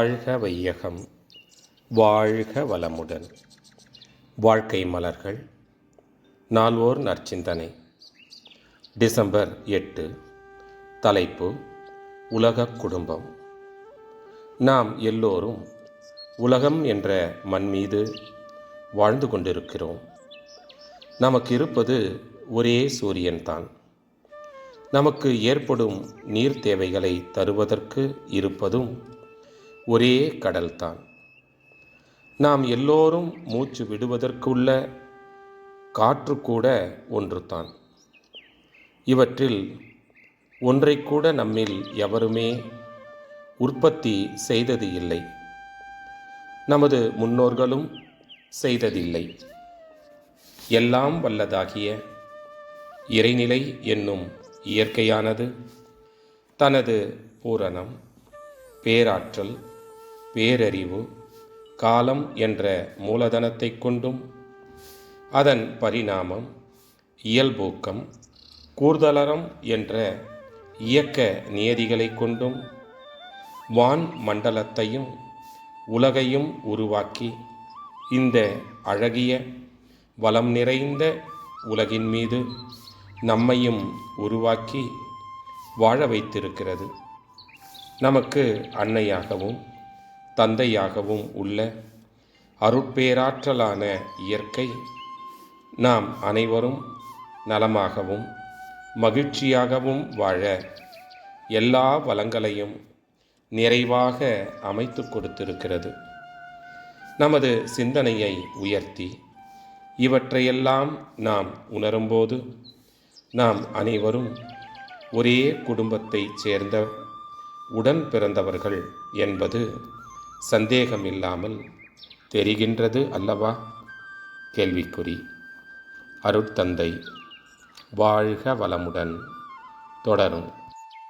வாழ்க வையகம் வாழ்க வளமுடன். வாழ்க்கை மலர்கள் நால்வோர் நற்சிந்தனை. டிசம்பர் எட்டு தலைப்பு உலகக் குடும்பம். நாம் எல்லோரும் உலகம் என்ற மண் மீது வாழ்ந்து கொண்டிருக்கிறோம். நமக்கு இருப்பது ஒரே சூரியன்தான். நமக்கு ஏற்படும் நீர் தேவைகளை தருவதற்கு இருப்பதும் ஒரே கடல்தான். நாம் எல்லோரும் மூச்சு விடுவதற்குள்ள காற்று கூட ஒன்றுதான். இவற்றில் ஒன்றை கூட நம்மில் எவருமே உற்பத்தி செய்தது இல்லை. நமது முன்னோர்களும் செய்ததில்லை. எல்லாம் வல்லதாகிய இறைநிலை என்னும் இயற்கையானது தனது பூரணம் பேராற்றல் பேரறிவு காலம் என்ற மூலதனத்தை கொண்டும் அதன் பரிணாமம் இயல்பூக்கம் கூர்தலரம் என்ற இயக்க நியதிகளை கொண்டும் வான் மண்டலத்தையும் உலகையும் உருவாக்கி இந்த அழகிய வளம் நிறைந்த உலகின் மீது நம்மையும் உருவாக்கி வாழ வைத்திருக்கிறது. நமக்கு அன்னையாகவும் தந்தையாகவும் உள்ள அருட்பேராற்றலான இயற்கை நாம் அனைவரும் நலமாகவும் மகிழ்ச்சியாகவும் வாழ எல்லா வளங்களையும் நிறைவாக அமைத்து கொடுத்திருக்கிறது. நமது சிந்தனையை உயர்த்தி இவற்றையெல்லாம் நாம் உணரும்போது நாம் அனைவரும் ஒரே குடும்பத்தைச் சேர்ந்த உடன் பிறந்தவர்கள் என்பது சந்தேகம் இல்லாமல் தெரிகின்றது அல்லவா? கேள்விக்குறி. அருட்தந்தை. வாழ்க வளமுடன். தொடரும்.